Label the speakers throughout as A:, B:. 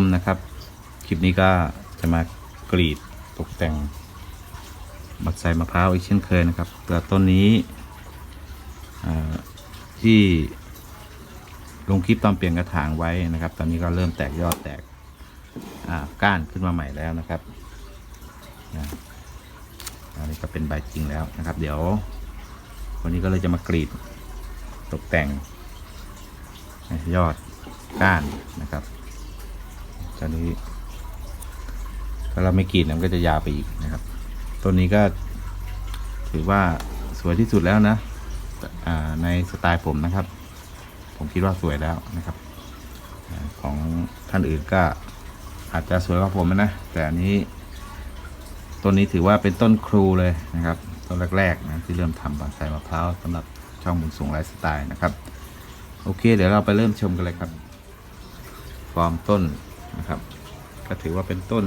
A: มนะครับ คลิปนี้ก็จะมากรีดตกแต่งบัดใส่มะพร้าวอีกเช่นเคยนะครับแต่ต้นนี้ที่ลงคลิปตอนเปลี่ยนกระถางไว้นะครับ ตอนนี้ก็เริ่มแตกยอดแตกก้านขึ้นมาใหม่แล้วนะครับนะอันนี้ก็เป็นใบจริงแล้วนะครับ เดี๋ยว วันนี้ก็เลยจะมากรีดตกแต่งยอดก้านนะครับ ตอนนี้ถ้าเราไม่กรีดเนี่ยมันก็จะยาวไปอีกนะครับต้นนี้ก็ ถือว่าสวยที่สุดแล้วนะในสไตล์ผมนะครับ ผมคิดว่าสวยแล้วนะครับ ของท่านอื่นก็อาจจะสวยกว่าผมนะ แต่อันนี้ต้นนี้ถือว่าเป็นต้นครูเลยนะครับ ต้นแรกๆนะที่เริ่มทำบอนไซมะพร้าวสำหรับช่องบุญสูงไลฟ์สไตล์นะครับ โอเค เดี๋ยวเราไปเริ่มชมกันเลยครับ ฟอร์มต้น นะครับ ก็ถือว่าเป็นต้น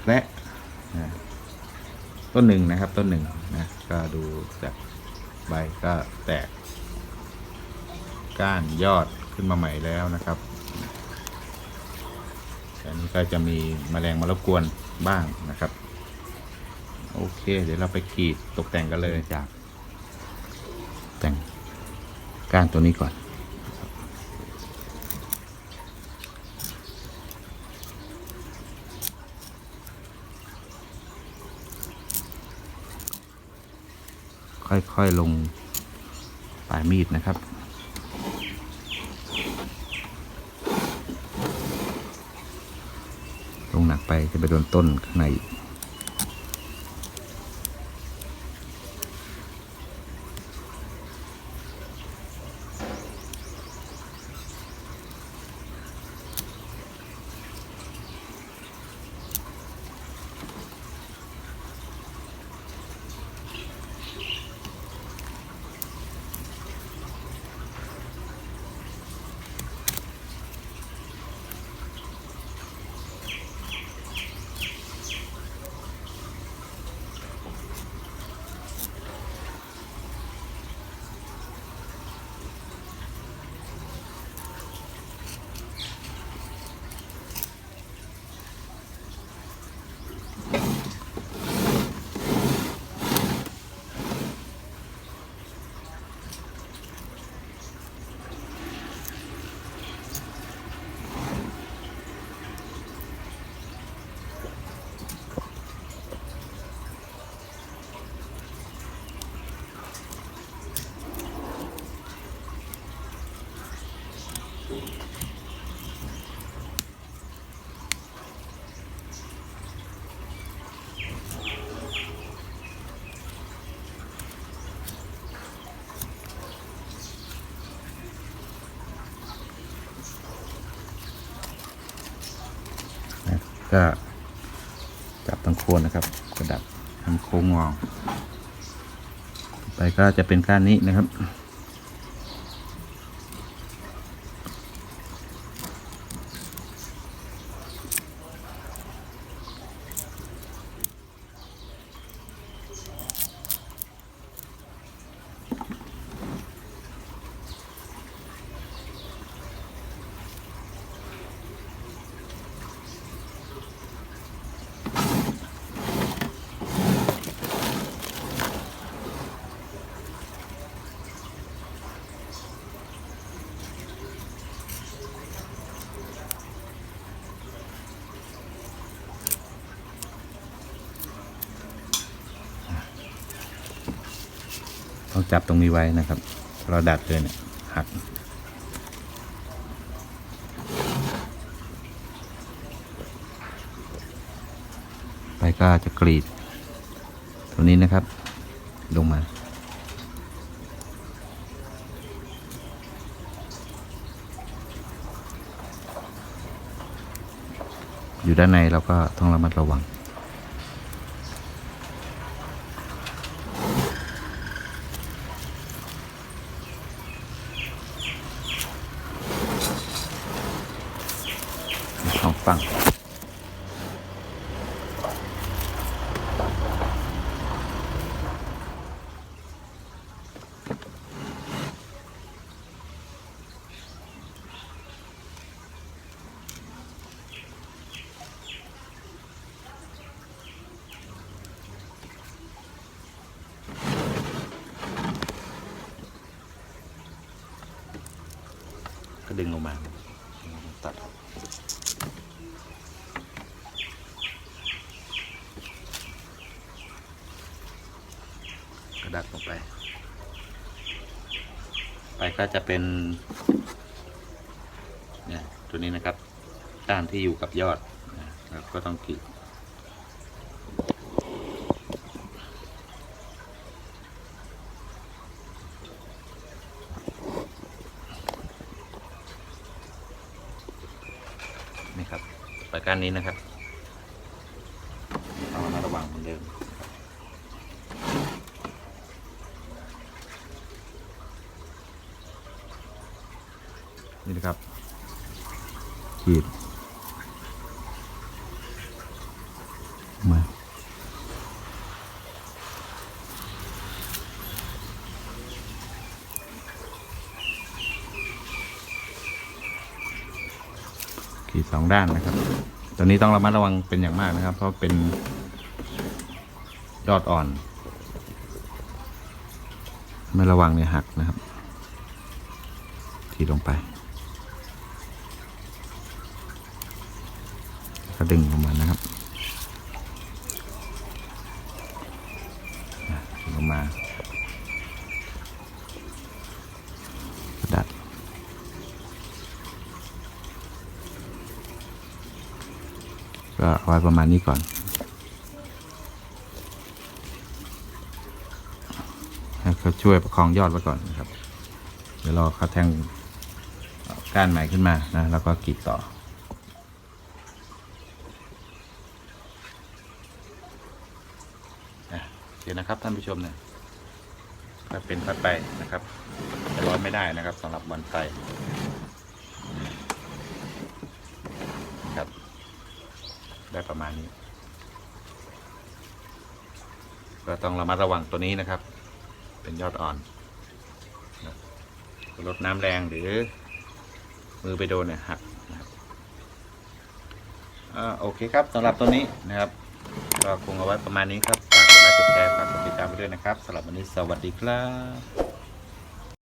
A: แคระนะต้นหนึ่งนะครับ ต้นหนึ่งนะก็ดูจากใบก็แตก ก้านยอดขึ้นมาใหม่แล้วนะครับแต่อันนี้ก็จะมีแมลงมารบกวนบ้างนะครับ โอเค เดี๋ยวเราไปกรีดตกแต่งกันเลยจาก แต่งก้านตัวนี้ก่อน ค่อยๆลงปลายมีดนะครับ ลงหนักไปจะไปโดนต้นข้างในอี ก็จับตังโคนนะครับ กระดับทำโค้งงอไปก็จะเป็นก้านนี้นะครับ ต้องจับตรงนี้ไว้นะครับ เราดัดเลยเนี่ยหักไปก็จะกรีด ตรงนี้นะครับ ลงมาอยู่ด้านในเราก็ต้องระมัดระวัง สองฝั่ง ก็ดึงออกมา ตัดกระดักลงไป ไปก็จะเป็นเนี่ยตัวนี้นะครับด้านที่อยู่กับยอดนะเราก็ต้องกรีดนี่ครับ ประการนี้นะครับต้องระมัดระวังเหมือนเดิมนี่นะครับขีดมา ขีดสองด้านนะครับตอนนี้ต้องระมัดระวังเป็นอย่างมากนะครับ เพราะเป็นยอดอ่อน ไม่ระวังเนี่ยหักนะครับขีดลงไปก็ดึงออกมานะครับอะดึงออกมา ดัด ก็เอาไว้ประมาณนี้ก่อน ให้เขาช่วยประคองยอดไว้ก่อนนะครับ เดี๋ยวรอเขาแทงก้านใหม่ขึ้นมานะ แล้วก็กรีดต่อเดี๋ยวนะครับท่านผู้ชมเนี่ยก็เป็นพัดไปนะครับจะร้อนไม่ได้นะครับสำหรับบอลไฟครับ ได้ ประมาณนี้ ก็ต้องระมัดระวังตัวนี้นะครับ เป็นยอดอ่อนลดน้ำแรงหรือ มือไปโดนเนี่ยหักนะครับอโอเคครับสำหรับตัวนี้นะครับก็คงเอาไว้ประมาณนี้ครับฝากกดไลค์กดแชร์ฝากกดติดตามไปด้วยนะครับสำหรับวันนี้สวัสดีครับ